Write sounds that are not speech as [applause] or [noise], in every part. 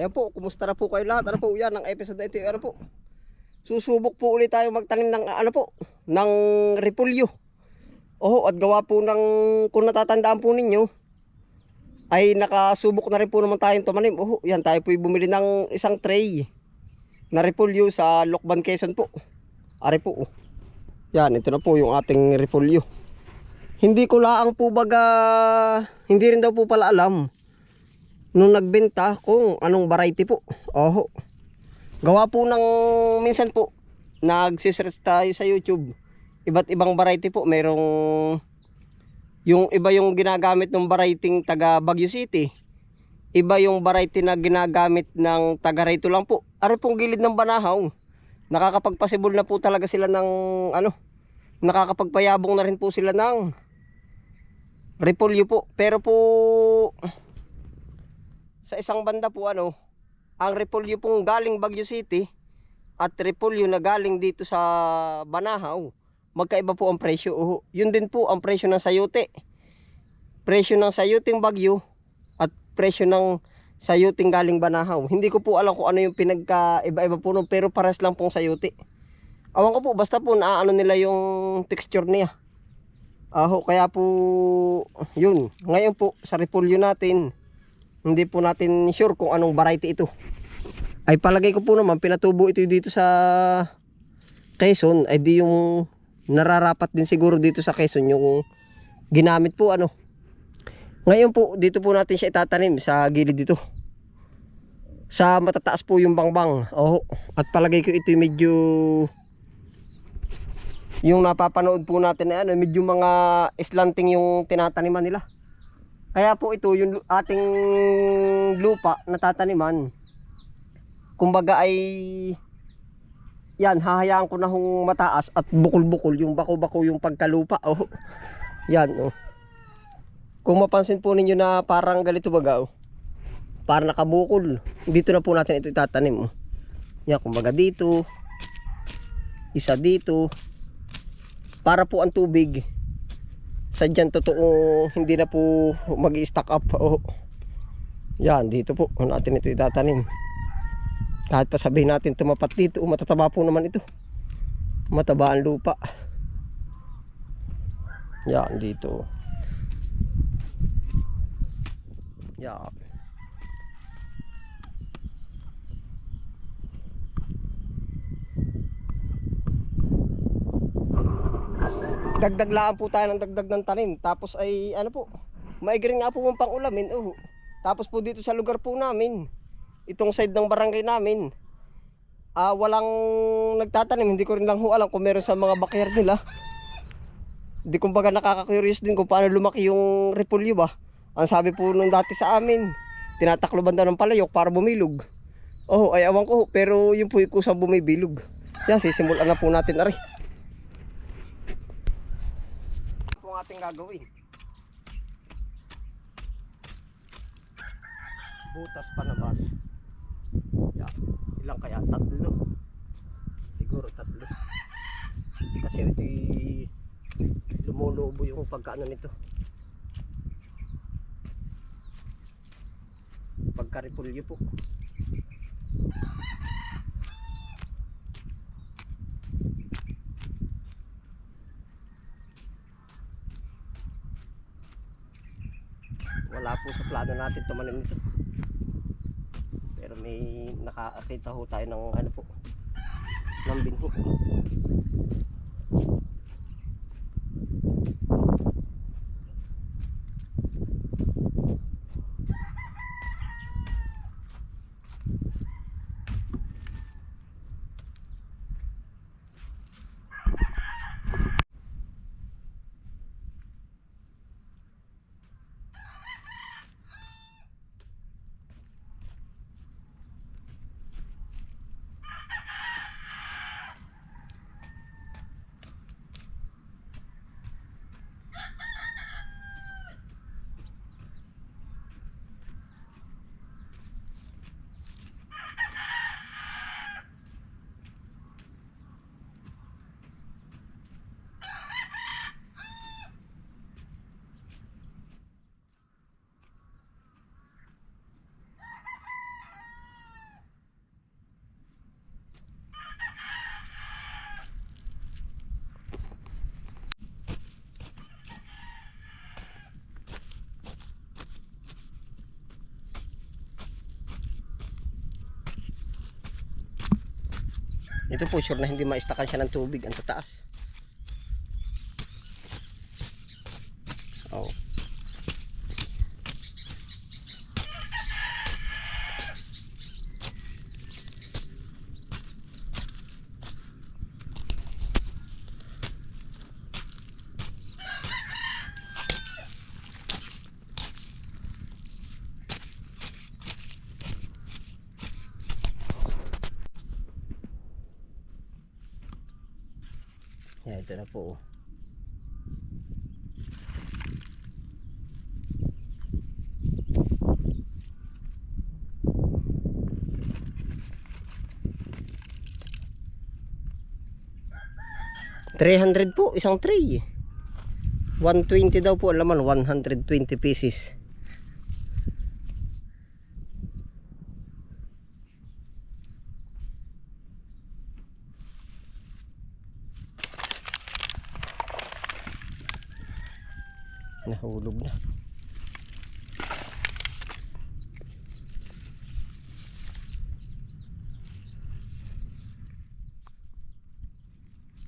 Ayan po, kumusta na po kayo lahat? Ano po, yan, ang episode na ito, ano po. Susubok po ulit tayo magtanim ng, ano po, ng repolyo. Oh, at gawa po ng, kung natatandaan po ninyo, ay nakasubok na rin po naman tayong tumanim. Oh, yan, tayo po bumili ng isang tray na repolyo sa Lokban, Quezon po. Ari po, oh. Yan, ito na po yung ating repolyo. Hindi ko laang po baga, hindi rin daw po pala alam nung nagbenta kung anong variety po. Oho. Gawa po ng minsan po nagsisearch tayo sa YouTube. Iba't ibang variety po. Merong yung iba yung ginagamit ng variety taga Baguio City. Iba yung variety na ginagamit ng taga Rito lang po. Ari pong gilid ng Banahaw. Nakakapagpasibol na po talaga sila ng ano. Nakakapagpayabong na rin po sila ng repolyo po. Pero po sa isang banda po ano, ang repolyo pong galing Baguio City at repolyo na galing dito sa Banahaw, magkaiba po ang presyo. Uho. Yun din po ang presyo ng sayote. Presyo ng sayoting Baguio at presyo ng sayoting galing Banahaw. Hindi ko po alam kung ano yung pinagkaiba-iba po nun, pero pares lang pong sayote. Awan ko po, basta po naaano nila yung texture niya. Aho, kaya po, yun. Ngayon po, sa repolyo natin, hindi po natin sure kung anong variety ito. Ay palagay ko po naman pinatubo ito dito sa Quezon ay di yung nararapat din siguro dito sa Quezon yung ginamit po ano. Ngayon po dito po natin siya itatanim sa gilid dito. Sa matataas po yung bangbang. Oh, at palagay ko ito medyo yung napapanood po natin na ano, medyo mga slanting yung tinataniman nila. Kaya po ito yung ating lupa na tataniman. Kumbaga ay yan, hahayaan ko na hong mataas at bukol-bukol yung bako-bako yung pagkalupa. Oh. Yan, oh. Kung mapansin po ninyo na parang ganito baga, oh. Parang nakabukol. Dito na po natin ito itatanim, oh. Yan, kumbaga dito. Isa dito. Para po ang tubig sadyan totoo hindi na po mag stack up o yan dito po. Natin ito itatanim? Kahit pa sabihin natin tumapat dito matataba po naman ito. Mataba ang lupa. Yan dito. Yan dagdag lang po tayo ng dagdag ng tanim. Tapos ay ano po, maigring nga po ang pang-ulamin. Oh. Tapos po dito sa lugar po namin, itong side ng barangay namin, ah walang nagtatanim. Hindi ko rin lang ho alam kung meron sa mga backyard nila. Hindi kumbaga nakaka-curious din kung paano lumaki yung repolyo ba. Ang sabi po nung dati sa amin, tinatakloban daw ng palayok para bumilog. Oh, ay awan ko, pero yun po yung kusang bumibilog. Yan, sisimulan na po natin ari. po ang ating gagawin. Butas panabas. Yan. Ilang kaya? Tatlo. Siguro tatlo. Kasi ito lumulubo yung pagkaano nito. Pagkaripulyo po. Wala po sa plano natin tumanim nito pero may nakakita ho tayo ng ano po ng binhi Ito po, sure na hindi maistakan siya ng tubig ang tataas. Oh. Yan, ito na po. oh. Three hundred po, isang tray. 120 daw po ang laman, 120 pieces. Nahulog na.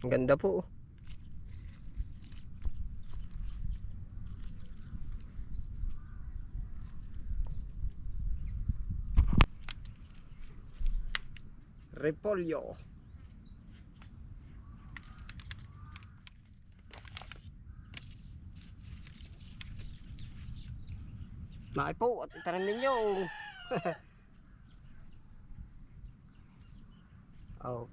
Ganda po. oh. Repolyo. Maki po, at itanim ninyo. [laughs] oh.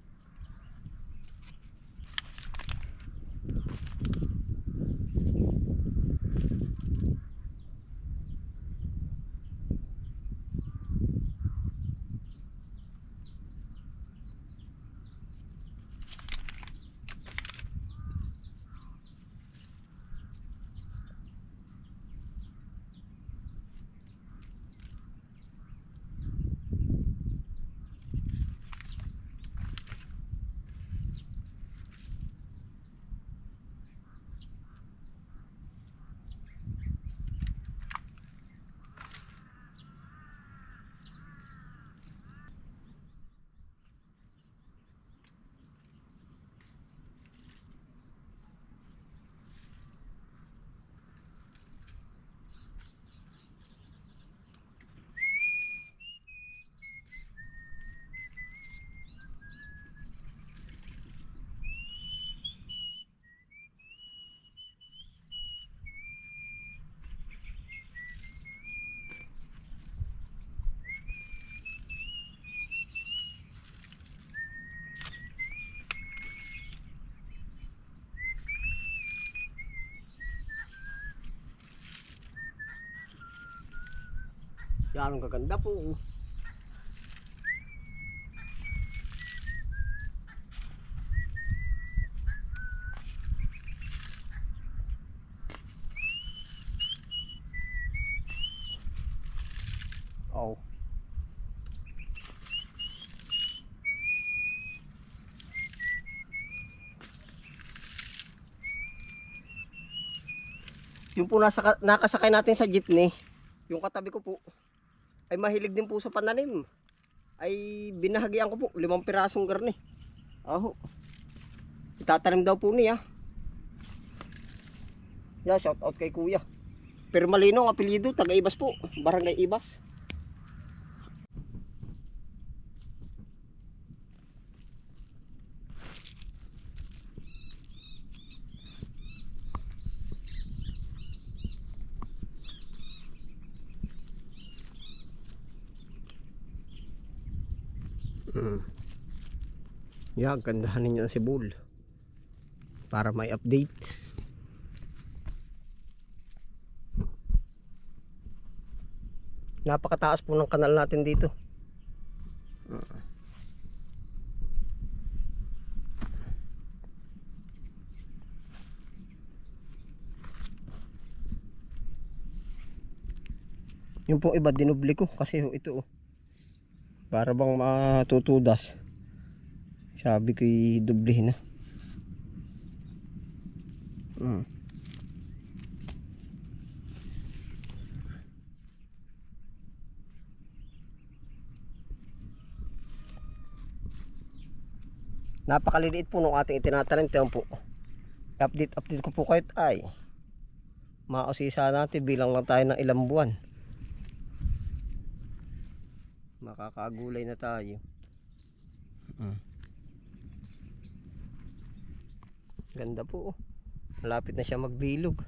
Yan ang gaganda po. Oh. Yung po nasa, nakasakay natin sa jeepney, yung katabi ko po, ay mahilig din po sa pananim. Ay binahagian ko po, limang pirasong garni. Aho. Itatanim daw po niya. Yeah, shout out kay kuya. Permalino ang apelyido, taga Ibas po, barangay Ibas. Mm. Yeah, gandahan ninyo ang sibul. Para may update. Napakataas po ng kanal natin dito. Yung pong iba dinubli ko kasi ito oh. Para bang matutudas. Sabi ko i-dublihin na. Mm. Napakaliliit po nung ating itinatanim. Po. Update, update ko po kahit ay. Mausisa natin bilang lang tayo ng ilang buwan. Makakagulay na tayo. Mm. Ganda po. oh. Malapit na siya magbilog.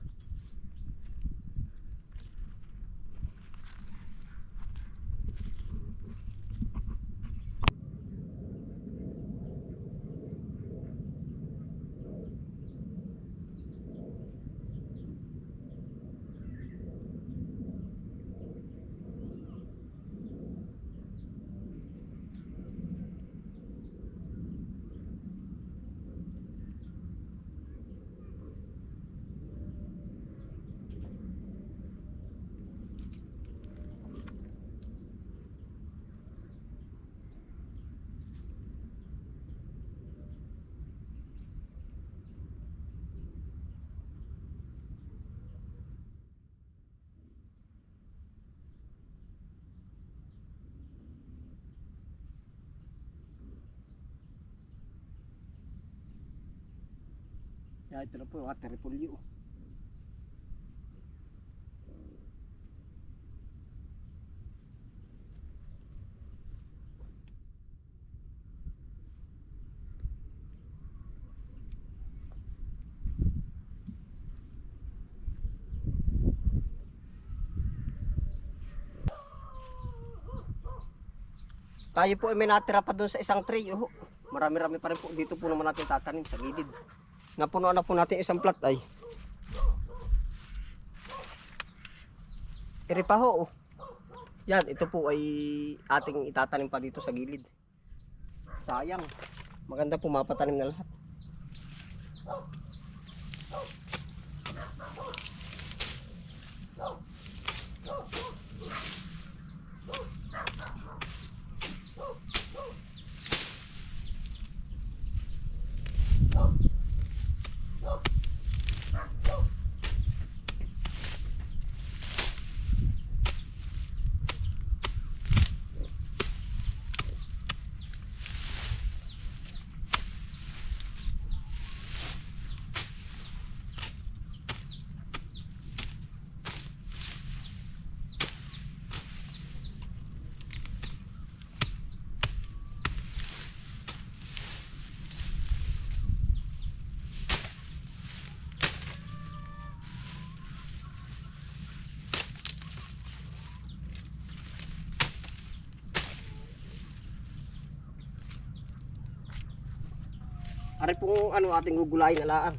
Ya, ito na po ating repulyo. Tayo po ay may natira pa doon sa isang tray. Oh. Marami-rami pa rin po. Dito po naman natin tatanim sa gilid. Napunuan na po natin isang plat ay. Iri oh. Yan, ito po ay ating itatanim pa dito sa gilid. Sayang. Maganda po mapatanim na lahat. Ari pong ano ating gugulayin na laang.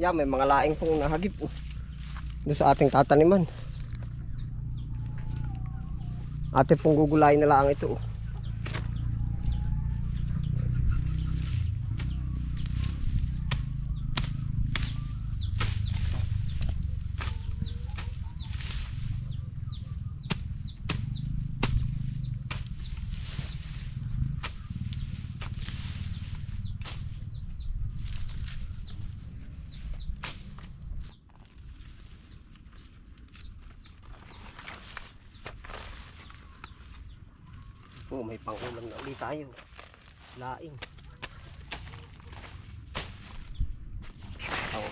Yan, may mga laing pong nahagip oh. Doon sa ating tataniman. Ate pong gugulayin na laang ito oh. Oh, may pangulam na ulit tayo. Laing. Oh.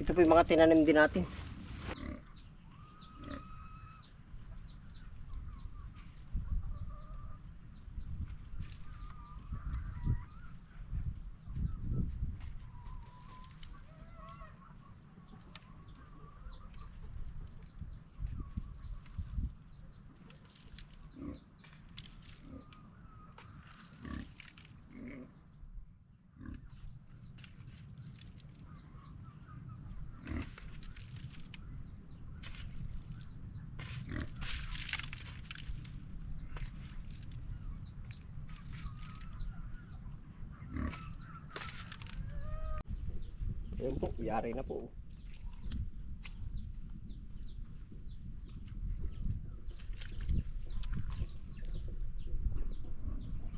Ito po yung mga tinanim din natin. Ayun po, yari na po.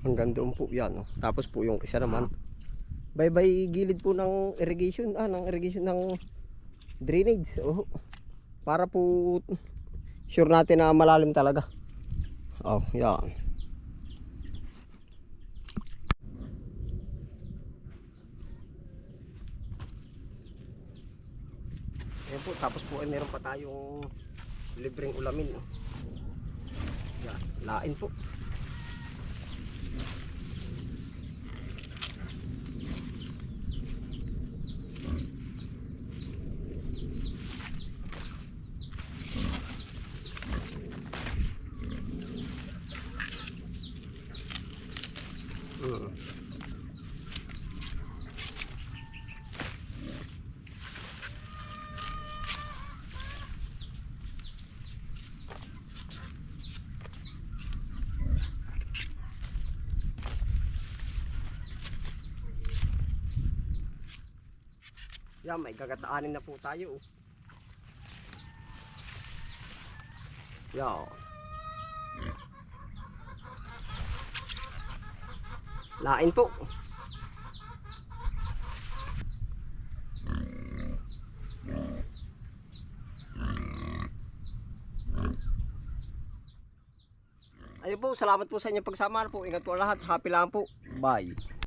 Hanggang doon po yan. Oh. Tapos po yung isa naman, Bye-bye gilid po ng irrigation, ah, ng irrigation ng drainage. Oh. Para po sure natin na malalim talaga. Oh, yan. Ayan po, tapos po ay meron pa tayong libreng ulamin. Oh. Yan, lain po. Yan, may gagataanin na po tayo. oh. Yan. Lain po. Ayun po, salamat po sa inyong pagsama po. Ingat po lahat. Happy lang po. Bye.